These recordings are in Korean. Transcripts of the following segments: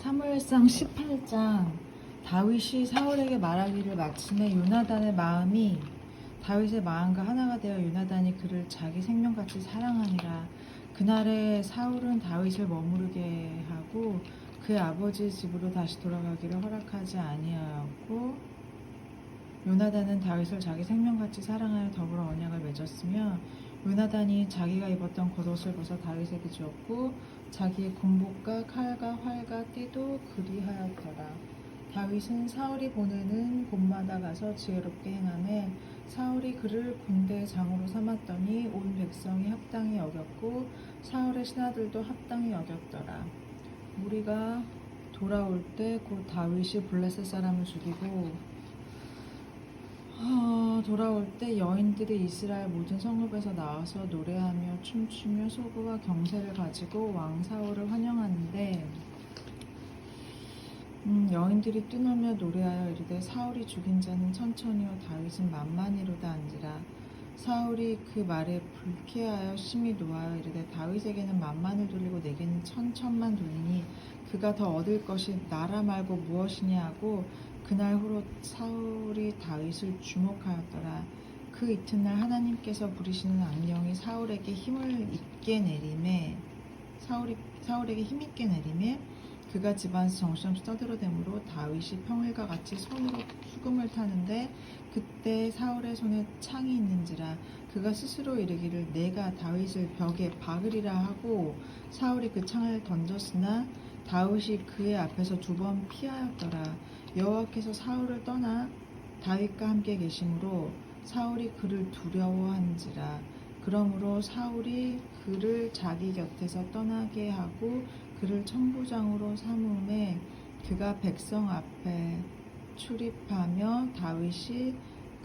사무엘상 18장 다윗이 사울에게 말하기를 마침에 요나단의 마음이 다윗의 마음과 하나가 되어 요나단이 그를 자기 생명같이 사랑하니라. 그날에 사울은 다윗을 머무르게 하고 그의 아버지 집으로 다시 돌아가기를 허락하지 아니하였고 요나단은 다윗을 자기 생명같이 사랑하여 더불어 언약을 맺었으며 요나단이 자기가 입었던 겉옷을 벗어 다윗에게 주었고 자기의 군복과 칼과 활과 띠도 그리하였더라. 다윗은 사울이 보내는 곳마다 가서 지혜롭게 행함에 사울이 그를 군대의 장으로 삼았더니 온 백성이 합당히 여겼고 사울의 신하들도 합당히 여겼더라. 우리가 돌아올 때 곧 다윗이 블레셋 사람을 죽이고 아, 돌아올 때 여인들이 이스라엘 모든 성읍에서 나와서 노래하며 춤추며 소구와 경세를 가지고 왕 사울을 환영하는데 음, 여인들이 뛰놀며 노래하여 이르되 사울이 죽인 자는 천천히요 다윗은 만만히로다 한지라. 사울이 그 말에 불쾌하여 심히 노하여 이르되 다윗에게는 만만을 돌리고 내게는 천천만 돌리니 그가 더 얻을 것이 나라 말고 무엇이냐 하고 그날 후로 사울이 다윗을 주목하였더라. 그 이튿날 하나님께서 부리시는 악령이 사울에게 힘을 있게 내림에 사울이 사울에게 힘 있게 내림에 그가 집안에서 정신없이 떠들어대므로 다윗이 평일과 같이 손으로 수금을 타는데 그때 사울의 손에 창이 있는지라 그가 스스로 이르기를 내가 다윗을 벽에 박으리라 하고 사울이 그 창을 던졌으나 다윗이 그의 앞에서 두 번 피하였더라 여호와께서 사울을 떠나 다윗과 함께 계심으로 사울이 그를 두려워한지라. 그러므로 사울이 그를 자기 곁에서 떠나게 하고 그를 천부장으로 삼음에 그가 백성 앞에 출입하며 다윗이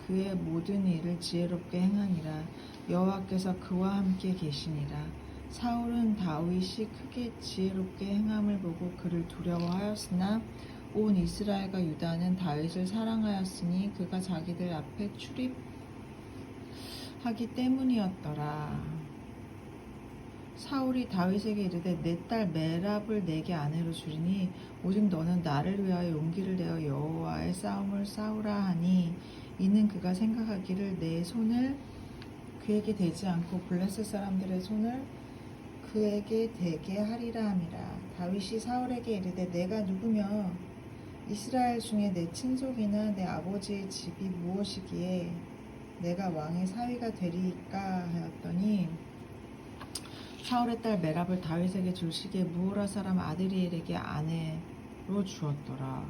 그의 모든 일을 지혜롭게 행하니라. 여호와께서 그와 함께 계시니라. 사울은 다윗이 크게 지혜롭게 행함을 보고 그를 두려워하였으나 온 이스라엘과 유다는 다윗을 사랑하였으니 그가 자기들 앞에 출입하기 때문이었더라. 사울이 다윗에게 이르되 내 딸 메랍을 내게 아내로 주리니 오직 너는 나를 위하여 용기를 내어 여호와의 싸움을 싸우라 하니 이는 그가 생각하기를 내 손을 그에게 대지 않고 블레셋 사람들의 손을 그에게 대게 하리라 함이라 다윗이 사울에게 이르되 내가 누구며 이스라엘 중에 내 친족이나 내 아버지의 집이 무엇이기에 내가 왕의 사위가 되리까 하였더니 사울의 딸 메랍을 다윗에게 줄 시기에 무호라 사람 아드리엘에게 아내로 주었더라.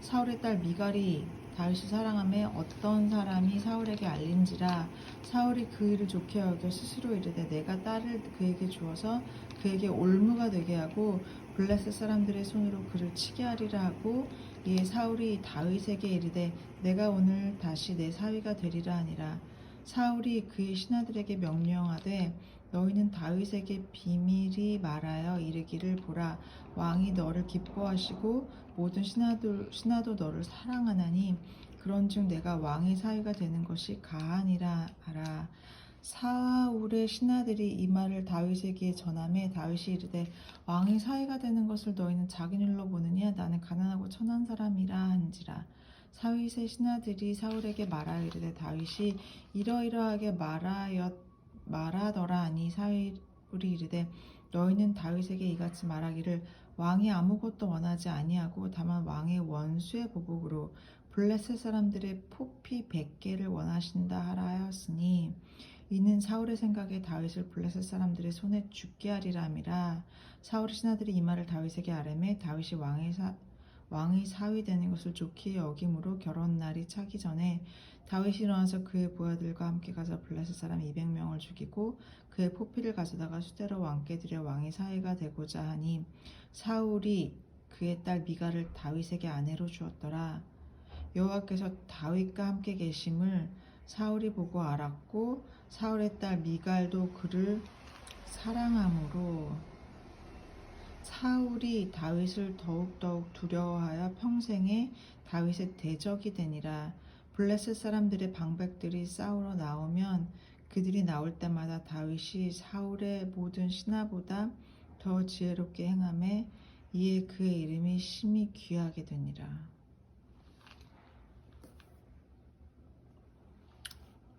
사울의 딸 미갈이 다윗이 사랑함에 어떤 사람이 사울에게 알린지라 사울이 그 일을 좋게 여겨 스스로 이르되 내가 딸을 그에게 주어서 그에게 올무가 되게 하고 블레셋 사람들의 손으로 그를 치게 하리라 하고 이에 사울이 다윗에게 이르되 내가 오늘 다시 내 사위가 되리라 하니라. 사울이 그의 신하들에게 명령하되 너희는 다윗에게 비밀이 말하여 이르기를 보라. 왕이 너를 기뻐하시고 모든 신하들 신하도 너를 사랑하나니 그런즉 내가 왕의 사위가 되는 것이 가하니라 하라 사울의 신하들이 이 말을 다윗에게 전함에 다윗이 이르되 왕의 사위가 되는 것을 너희는 자기 눈으로 보느냐? 나는 가난하고 천한 사람이라 한지라. 사윗의 신하들이 사울에게 말하여 이르되 다윗이 이러이러하게 말하였 말하더라 하니 사울이 이르되 너희는 다윗에게 이같이 말하기를 왕이 아무것도 원하지 아니하고 다만 왕의 원수의 보복으로 블레셋 사람들의 포피 백개를 원하신다 하라 하였으니 이는 사울의 생각에 다윗을 블레셋 사람들의 손에 죽게 하리라 함이라. 사울의 신하들이 이 말을 다윗에게 아뢰매 다윗이 왕의 사 왕의 사위 되는 것을 좋게 여김으로 결혼 날이 차기 전에 다윗이 일어나서 그의 부하들과 함께 가서 블레셋 사람 200명을 죽이고 그의 포피를 가져다가 수대로 왕께 드려 왕의 사위가 되고자 하니 사울이 그의 딸 미갈을 다윗에게 아내로 주었더라. 여호와께서 다윗과 함께 계심을 사울이 보고 알았고 사울의 딸 미갈도 그를 사랑함으로 사울이 다윗을 더욱더욱 두려워하여 평생에 다윗의 대적이 되니라 블레셋 사람들의 방백들이 싸우러 나오면 그들이 나올 때마다 다윗이 사울의 모든 신하보다 더 지혜롭게 행함에 이에 그의 이름이 심히 귀하게 되니라.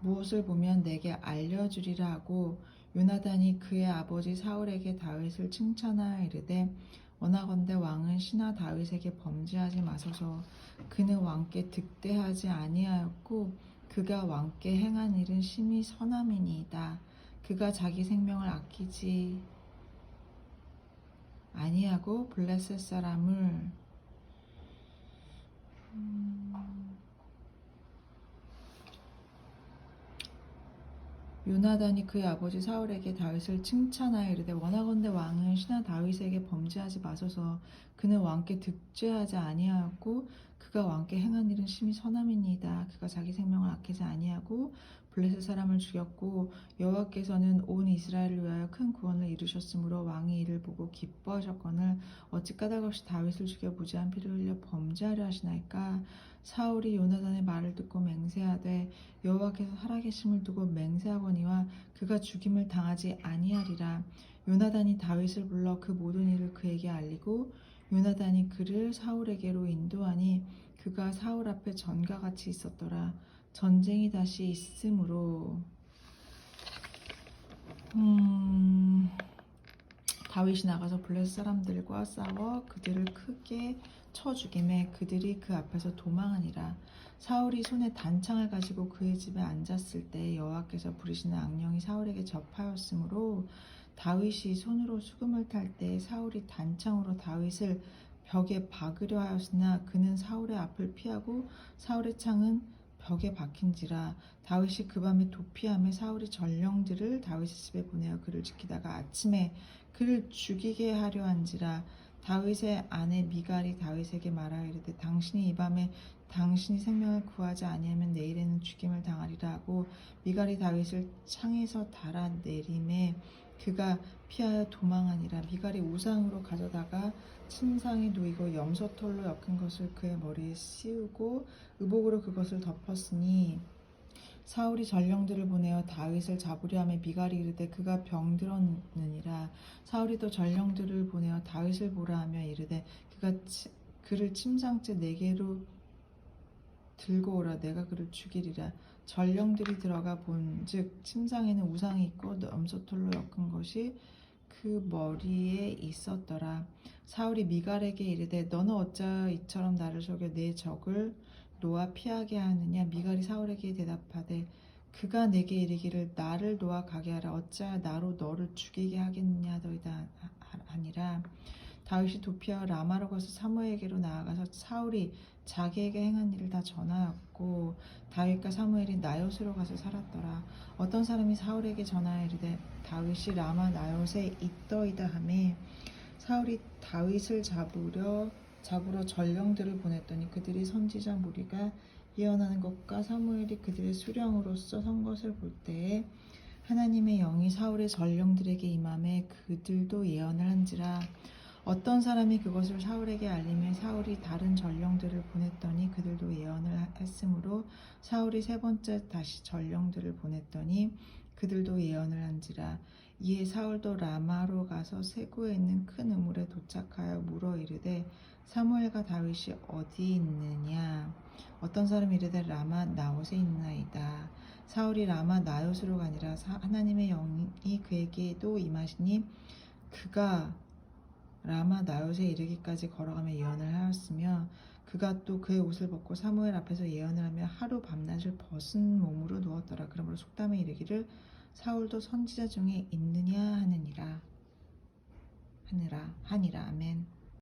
무엇을 보면 내게 알려주리라 하고 요나단이 그의 아버지 사울에게 다윗을 칭찬하여 이르되 원하건대 왕은 신하 다윗에게 범죄하지 마소서. 그는 왕께 득대하지 아니하였고 그가 왕께 행한 일은 심히 선함이니이다. 그가 자기 생명을 아끼지 아니하고 블레셋 사람을 요나단이 그의 아버지 사울에게 다윗을 칭찬하여 이르되 원하건대 왕은 신하 다윗에게 범죄하지 마소서. 그는 왕께 득죄하지 아니하였고 그가 왕께 행한 일은 심히 선함이니이다. 그가 자기 생명을 아끼지 아니하고 블레셋 사람을 죽였고 여호와께서는 온 이스라엘을 위하여 큰 구원을 이루셨으므로 왕이 이를 보고 기뻐하셨거늘 어찌 까닭없이 다윗을 죽여 무지한 피를 흘려 범죄하려 하시나이까 사울이 요나단의 말을 듣고 맹세하되 여호와께서 살아계심을 두고 맹세하거니와 그가 죽임을 당하지 아니하리라. 요나단이 다윗을 불러 그 모든 일을 그에게 알리고 요나단이 그를 사울에게로 인도하니 그가 사울 앞에 전과 같이 있었더라. 전쟁이 다시 있으므로. 음, 다윗이 나가서 블레셋 사람들과 싸워 그들을 크게 쳐 죽임에 그들이 그 앞에서 도망하니라. 사울이 손에 단창을 가지고 그의 집에 앉았을 때 여호와께서 부리시는 악령이 사울에게 접하였으므로 다윗이 손으로 수금을 탈 때 사울이 단창으로 다윗을 벽에 박으려 하였으나 그는 사울의 앞을 피하고 사울의 창은 벽에 박힌지라. 다윗이 그 밤에 도피함에 사울이 전령들을 다윗의 집에 보내어 그를 지키다가 아침에 그를 죽이게 하려 한지라 다윗의 아내 미갈이 다윗에게 말하여 이르되 당신이 이 밤에 당신이 생명을 구하지 아니하면 내일에는 죽임을 당하리라 하고 미갈이 다윗을 창에서 달아내림에 그가 피하여 도망하니라. 미갈이 우상으로 가져다가 침상에 놓이고 염소털로 엮은 것을 그의 머리에 씌우고 의복으로 그것을 덮었으니 사울이 전령들을 보내어 다윗을 잡으려 하며 미갈이 이르되 그가 병들었느니라. 사울이 또 전령들을 보내어 다윗을 보라 하며 이르되 그가 치- 그를 침상째 네개로 들고 오라. 내가 그를 죽이리라. 전령들이 들어가 본즉 침상에는 우상이 있고 염소털로 엮은 것이 그 머리에 있었더라. 사울이 미갈에게 이르되 너는 어찌하여 이처럼 나를 속여 내 적을 놓아 피하게 하느냐? 미갈이 사울에게 대답하되 그가 내게 이르기를 나를 놓아 가게 하라. 어찌하여 나로 너를 죽이게 하겠느냐? 하- 하니라. 다윗이 도피하여 라마로 가서 사무엘에게로 나아가서 사울이 자기에게 행한 일을 다 전하였고 다윗과 사무엘이 나요스로 가서 살았더라. 어떤 사람이 사울에게 전하여 이르되 다윗이 라마 나요스에 있더이다 하매 사울이 다윗을 잡으려 잡으러 전령들을 보냈더니 그들이 선지자 무리가 예언하는 것과 사무엘이 그들의 수령으로서 선 것을 볼 때에 하나님의 영이 사울의 전령들에게 임함에 그들도 예언을 한지라. 어떤 사람이 그것을 사울에게 알림해 사울이 다른 전령들을 보냈더니 그들도 예언을 했으므로 사울이 세 번째 다시 전령들을 보냈더니 그들도 예언을 한지라 이에 사울도 라마로 가서 세구에 있는 큰 우물에 도착하여 물어 이르되 사무엘과 다윗이 어디 있느냐? 어떤 사람이 이르되 라마 나옷에 있나이다. 사울이 라마 나옷으로 가니라. 사- 하나님의 영이 그에게 도 임하시니 그가 라마 나옷에 이르기까지 걸어가며 예언을 하였으며 그가 또 그의 옷을 벗고 사무엘 앞에서 예언을 하며 하루 밤낮을 벗은 몸으로 누웠더라. 그러므로 속담에 이르기를 사울도 선지자 중에 있느냐 하느니라. 하느라 하니라. 아멘